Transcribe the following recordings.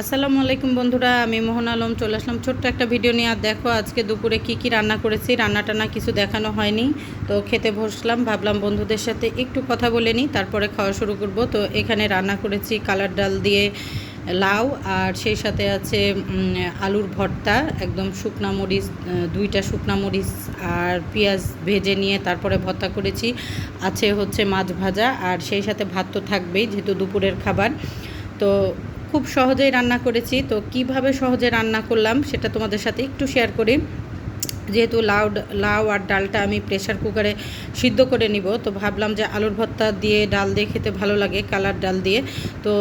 আসসালামু আলাইকুম বন্ধুরা, আমি মোহন আলম, চলে আসলাম ছোট্ট একটা ভিডিও নিয়ে। আর দেখো, আজকে দুপুরে কি কি রান্না করেছি রান্না টান্না কিছু দেখানো হয়নি। তো খেতে বসলাম, ভাবলাম বন্ধুদের সাথে একটু কথা বলে নিই, তারপরে খাওয়া শুরু করব। তো এখানে রান্না করেছি কালার ডাল দিয়ে লাউ, আর সেই সাথে আছে আলুর ভর্তা, একদম শুকনা মরিচ দুইটা শুকনা মরিচ আর পেঁয়াজ ভেজে নিয়ে তারপরে ভর্তা করেছি। আছে হচ্ছে মাছ ভাজা, আর সেই সাথে ভাত তো থাকবেই, যেহেতু দুপুরের খাবার। তো খুব সহজেই রান্না করেছি, তো কীভাবে সহজে রান্না করলাম সেটা তোমাদের সাথে একটু শেয়ার করি। যেহেতু লাউ লাউ আর ডালটা আমি প্রেশার কুকারে সিদ্ধ করে নিব, তো ভাবলাম যে আলুর ভর্তা দিয়ে ডাল দিয়ে খেতে ভালো লাগে কালার ডাল দিয়ে। তো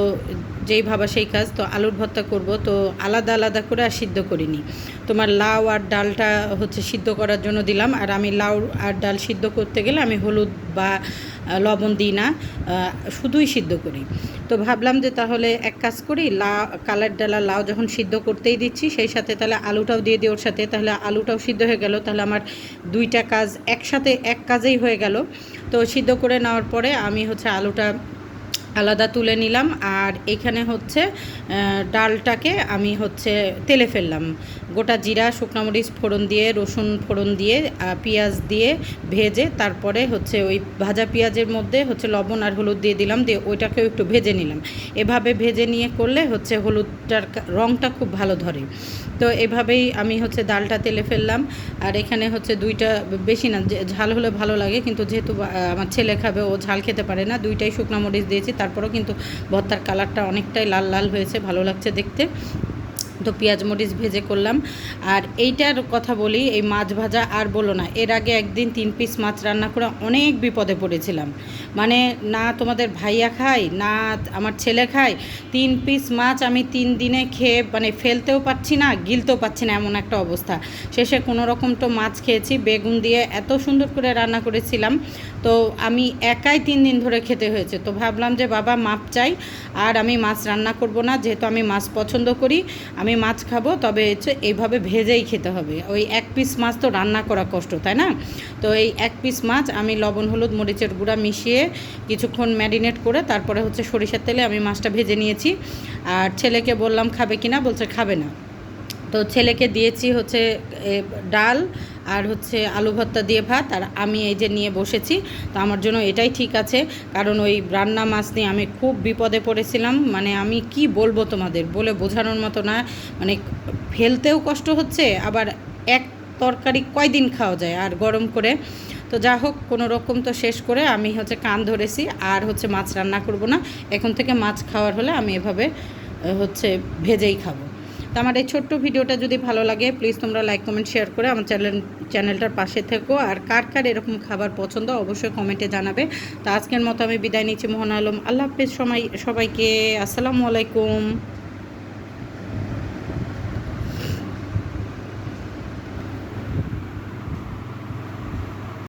যেই ভাবা সেই কাজ, তো আলুর ভর্তা করব। তো আলাদা আলাদা করে আর সিদ্ধ করিনি। তোমার লাউ আর ডালটা হচ্ছে সিদ্ধ করার জন্য দিলাম। আর আমি লাউ আর ডাল সিদ্ধ করতে গেলে আমি হলুদ বা লবণ দিই না শুধুই সিদ্ধ করি। তো ভাবলাম যে তাহলে এক কাজ করি লা কালার ডালা লাউ যখন সিদ্ধ করতেই দিচ্ছি, সেই সাথে তাহলে আলুটাও দিয়ে দিই ওর সাথে। তাহলে আলুটাও সিদ্ধ হয়ে গেল। তাহলে আমার দুইটা কাজ একসাথে এক কাজেই হয়ে গেল। তো সিদ্ধ করে নেওয়ার পরে আমি হচ্ছে আলুটা আলাদা তুলে নিলাম আর এখানে হচ্ছে ডালটাকে আমি হচ্ছে তেলে ফেললাম। গোটা জিরা, শুকনো মরিচ ফোড়ন দিয়ে, রসুন ফোড়ন দিয়ে পেঁয়াজ দিয়ে ভেজে তারপরে হচ্ছে ওই ভাজা পেঁয়াজের মধ্যে হচ্ছে লবণ আর হলুদ দিয়ে দিলাম, দিয়ে ওইটাকেও একটু ভেজে নিলাম। এভাবে ভেজে নিয়ে করলে হচ্ছে হলুদটার রঙটা খুব ভালো ধরে। তো এভাবেই আমি হচ্ছে ডালটা তেলে ফেললাম। আর এখানে হচ্ছে দুইটা, বেশি না ঝাল হলে ভালো লাগে, কিন্তু যেহেতু আমার ছেলে খাবে, ও ঝাল খেতে পারে না, দুইটাই শুকনো মরিচ দিয়েছি তারপরেও কিন্তু ভর্তার কালারটা অনেকটাই লাল লাল হয়েছে ভালো লাগছে দেখতে। তো পেঁয়াজ মরিচ ভেজে করলাম। আর এইটার কথা বলি, এই মাছ ভাজা আর বলো না, এর আগে একদিন তিন পিস মাছ রান্না করে অনেক বিপদে পড়েছিলাম। মানে না তোমাদের ভাইয়া খায়, না আমার ছেলে খায়, তিন পিস মাছ আমি তিন দিনে খেয়ে মানে ফেলতেও পাচ্ছি না, গিলতেও পাচ্ছি না এমন একটা অবস্থা। শেষে কোনো রকম তো মাছ খেয়েছি, বেগুন দিয়ে এত সুন্দর করে রান্না করেছিলাম। তো আমি একাই তিন দিন ধরে খেতে হয়েছে। তো ভাবলাম যে বাবা মাপ চাই, আর আমি মাছ রান্না করব না, যেহেতু আমি মাছ পছন্দ করি আমি মাছ খাব, তবে হচ্ছে এইভাবে ভেজেই খেতে হবে। ওই এক পিস মাছ তো রান্না করা কষ্ট, তাই না? তো এই এক পিস মাছ আমি লবণ, হলুদ, মরিচের গুঁড়া মিশিয়ে কিছুক্ষণ ম্যারিনেট করে তারপরে হচ্ছে সরিষার তেলে আমি মাছটা ভেজে নিয়েছি। আর ছেলেকে বললাম, খাবে কিনা বলছে, খাবে না। তো ছেলেকে দিয়েছি হচ্ছে ডাল আর হচ্ছে আলু ভর্তা দিয়ে ভাত, আর আমি এই যে নিয়ে বসেছি। তো আমার জন্য এটাই ঠিক আছে, কারণ ওই রান্না মাছ নিয়ে আমি খুব বিপদে পড়েছিলাম। মানে আমি কি বলব তোমাদের, বলে বোঝানোর মতো না। মানে ফেলতেও কষ্ট হচ্ছে, আবার এক তরকারি কয়দিন খাওয়া যায় আর গরম করে। তো যা হোক, কোনো রকম তো শেষ করে আমি হচ্ছে কান ধরেছি, আর হচ্ছে মাছ রান্না করব না। এখন থেকে মাছ খাওয়ার হলে আমি এভাবে হচ্ছে ভেজেই খাব। তো আমার এই ছোট্ট ভিডিওটা যদি ভালো লাগে প্লিজ তোমরা লাইক কমেন্ট শেয়ার করে আমার চ্যানেল চ্যানেলটার পাশে থেকো। আর কার কার এরকম খাবার পছন্দ অবশ্যই কমেন্টে জানাবে। তো আজকের মতো আমি বিদায় নিচ্ছি, মোহন আলম। আল্লাহ হাফিজ সবাই সবাইকে আসসালামু আলাইকুম।